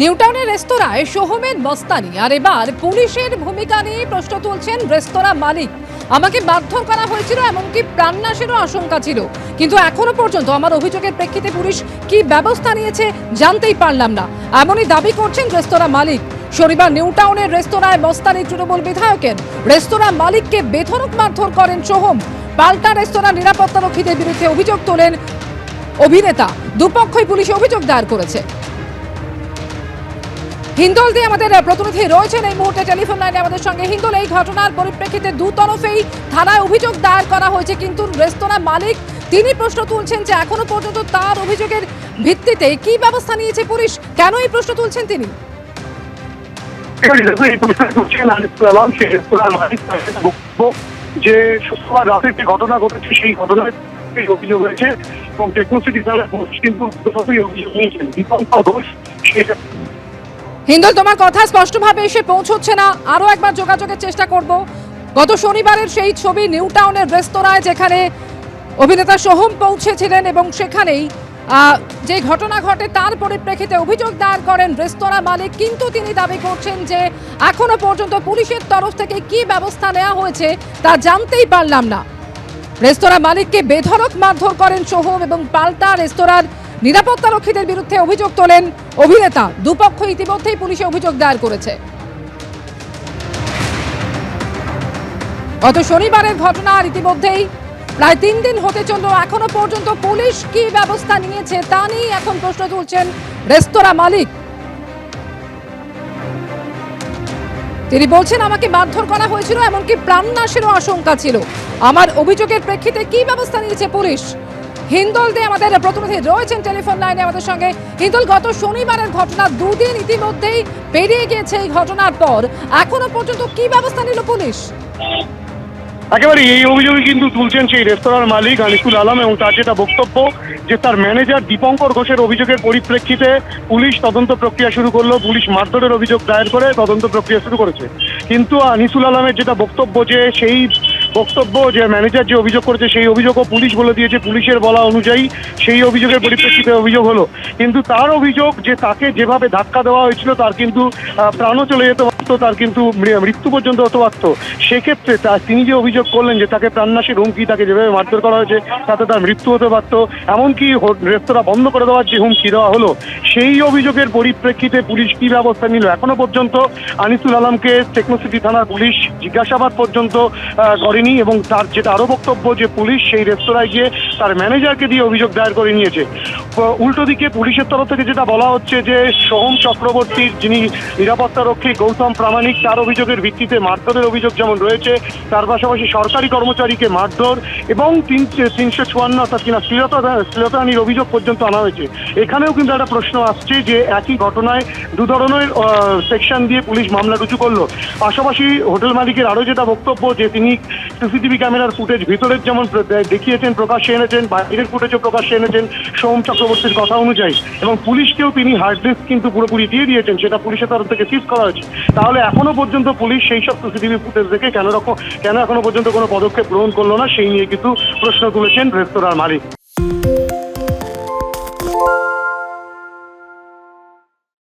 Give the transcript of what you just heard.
নিউটাউনের রেস্তোরাঁয় সোহমেদ মস্তানি আর এবার পুলিশের ভূমিকা নিয়ে প্রশ্ন তুলছেন রেস্তোরাঁ মালিক। আমাকে মারধর করা হয়েছিল, এমনকি প্রাণনাশেরও আশঙ্কা ছিল। কিন্তু এখনও পর্যন্ত আমার অভিযোগের প্রেক্ষিতে পুলিশ কি ব্যবস্থা নিয়েছে জানতেই পারলাম না। এমনই দাবি করছেন রেস্তোরাঁ মালিক। শনিবার নিউটাউনের রেস্তোরাঁয় মস্তানি তৃণমূল বিধায়কের রেস্তোরাঁ মালিককে বেধড়ক মারধর করেন সোহম। পাল্টা রেস্তোরাঁ নিরাপত্তারক্ষীদের বিরুদ্ধে অভিযোগ তোলেন অভিনেতা। দুপক্ষই পুলিশে অভিযোগ দায়ের করেছে। হিন্দল দিয়ে আমাদের প্রতিনিধি রয়েছেন এই মুহূর্তে টেলিফোন লাইনে আমাদের সঙ্গে হিন্দল। এই ঘটনার পরিপ্রেক্ষিতে দু তরফেই থানায় অভিযোগ দায়ের করা হয়েছে, কিন্তু রেস্তোরাঁ মালিক তিনি প্রশ্ন তুলছেন যে এখনও পর্যন্ত তার অভিযোগের ভিত্তিতে কি ব্যবস্থা নিয়েছে পুলিশ? কেন এই প্রশ্ন তুলছেন তিনি? যে শুক্রবার রাতে একটি ঘটনা ঘটেছে, সেই ঘটনায় অভিযোগ হয়েছে এবং টেকনোসিটি ঘোষ কিন্তু অভিযোগ নিয়েছেন। দীপঙ্কর ঘোষ সেটা হিন্দল, তোমার কথা স্পষ্টভাবে এসে পৌঁছচ্ছে না। আরও একবার যোগাযোগের চেষ্টা করব। গত শনিবারের সেই ছবি নিউ টাউনের রেস্তোরাঁয় যেখানে অভিনেতা সোহম পৌঁছেছিলেন এবং সেখানেই যে ঘটনা ঘটে তার পরিপ্রেক্ষিতে অভিযোগ দায়ের করেন রেস্তোরাঁ মালিক। কিন্তু তিনি দাবি করছেন যে এখনও পর্যন্ত পুলিশের তরফ থেকে কি ব্যবস্থা নেওয়া হয়েছে তা জানতেই পারলাম না। রেস্তোরাঁ মালিককে বেধরক মারধর করেন সোহম এবং পাল্টা রেস্তোরাঁর নিরাপত্তারক্ষীদের বিরুদ্ধে অভিযোগ তোলেন অভিনেতা। দুপক্ষ ইতিমধ্যেই পুলিশে অভিযোগ দায়ের করেছে। গত শনিবারের ঘটনা আর ইতিমধ্যেই প্রায় তিন দিন হতে চলল, এখনও পর্যন্ত পুলিশ কি ব্যবস্থা নিয়েছে তা নিয়ে এখন প্রশ্ন তুলছেন রেস্তোরাঁ মালিক। তিনি বলছেন, আমাকে মারধর করা হয়েছিল, এমনকি প্রাণনাশেরও আশঙ্কা ছিল। আমার অভিযোগের প্রেক্ষিতে কি ব্যবস্থা নিয়েছে পুলিশ? হিন্দল দিয়ে আমাদের প্রতিনিধি রয়েছেন টেলিফোন লাইনে আমাদের সঙ্গে। হিন্দল, গত শনিবারের ঘটনা দুদিন ইতিমধ্যেই পেরিয়ে গিয়েছে এই ঘটনার পর। এখনও পর্যন্ত কি ব্যবস্থা নিল পুলিশ? একেবারে এই অভিযোগই কিন্তু তুলছেন সেই রেস্তোরাঁর মালিক আনিসুল আলম এবং তার যেটা বক্তব্য, যে তার ম্যানেজার দীপঙ্কর ঘোষের অভিযোগের পরিপ্রেক্ষিতে পুলিশ তদন্ত প্রক্রিয়া শুরু করল, পুলিশ মারধরের অভিযোগ দায়ের করে তদন্ত প্রক্রিয়া শুরু করেছে। কিন্তু আনিসুল আলমের যেটা বক্তব্য, যে সেই বক্তব্য যে ম্যানেজার যে অভিযোগ করেছে সেই অভিযোগও পুলিশ বলে দিয়েছে। পুলিশের বলা অনুযায়ী সেই অভিযোগের পরিপ্রেক্ষিতে অভিযোগ হলো। কিন্তু তার অভিযোগ যে তাকে যেভাবে ধাক্কা দেওয়া হয়েছিল তার কিন্তু প্রাণও চলে যেতে পারতো তার কিন্তু মৃত্যু পর্যন্ত হতে পারতো। সেক্ষেত্রে তা- তিনি যে অভিযোগ করলেন যে তাকে প্রাণনাশের হুমকি তাকে যেভাবে মারধর করা হয়েছে তাতে তার মৃত্যু হতে পারতো এমনকি রেস্তোরাঁ বন্ধ করে দেওয়ার যে হুমকি দেওয়া হলো সেই অভিযোগের পরিপ্রেক্ষিতে পুলিশ কি ব্যবস্থা নিল? এখনও পর্যন্ত আনিসুল আলমকে টেকনোসিটি থানার পুলিশ জিজ্ঞাসাবাদ পর্যন্ত আহ, করেনি এবং তার যেটা আরও বক্তব্য যে পুলিশ সেই রেস্তোরাঁয় গিয়ে তার ম্যানেজারকে দিয়ে অভিযোগ দায়ের করে নিয়েছে। উল্টো দিকে পুলিশের তরফ থেকে যেটা বলা হচ্ছে যে সোহম চক্রবর্তীর যিনি নিরাপত্তারক্ষী গৌতম প্রামাণিক, তার অভিযোগের ভিত্তিতে মারধরের অভিযোগ যেমন রয়েছে, তার পাশাপাশি সরকারি কর্মচারীকে মারধর এবং তিন তিনশো চুয়ান্ন অর্থাৎ কিনা শ্লীলতা শ্লীলতাহানির অভিযোগ পর্যন্ত আনা হয়েছে। এখানেও কিন্তু একটা প্রশ্ন আসছে যে একই ঘটনায় দু ধরনের সেকশন দিয়ে পুলিশ মামলা রুজু করল। পাশাপাশি হোটেল মালিকের আরও যেটা বক্তব্য যে তিনি সিসিটিভি ক্যামেরার ফুটেজ ভিতরের যেমন দেখিয়েছেন, প্রকাশ্যে এনেছেন, বাইরের ফুটেজও প্রকাশ্যে এনেছেন, সোম চক্রবর্তীর কথা অনুযায়ী। এবং পুলিশকেও তিনি হার্ড ডিস্ক কিন্তু পুরোপুরি দিয়ে দিয়েছেন, সেটা পুলিশের তরফ থেকে সিজ করা হয়েছে। তাহলে এখনও পর্যন্ত পুলিশ সেই সব সিসিটিভি ফুটেজ দেখে কেন রকম কেন এখনও পর্যন্ত কোনো পদক্ষেপ গ্রহণ করল না, সেই নিয়ে কিন্তু প্রশ্ন তুলেছেন রেস্তোরাঁর মালিক।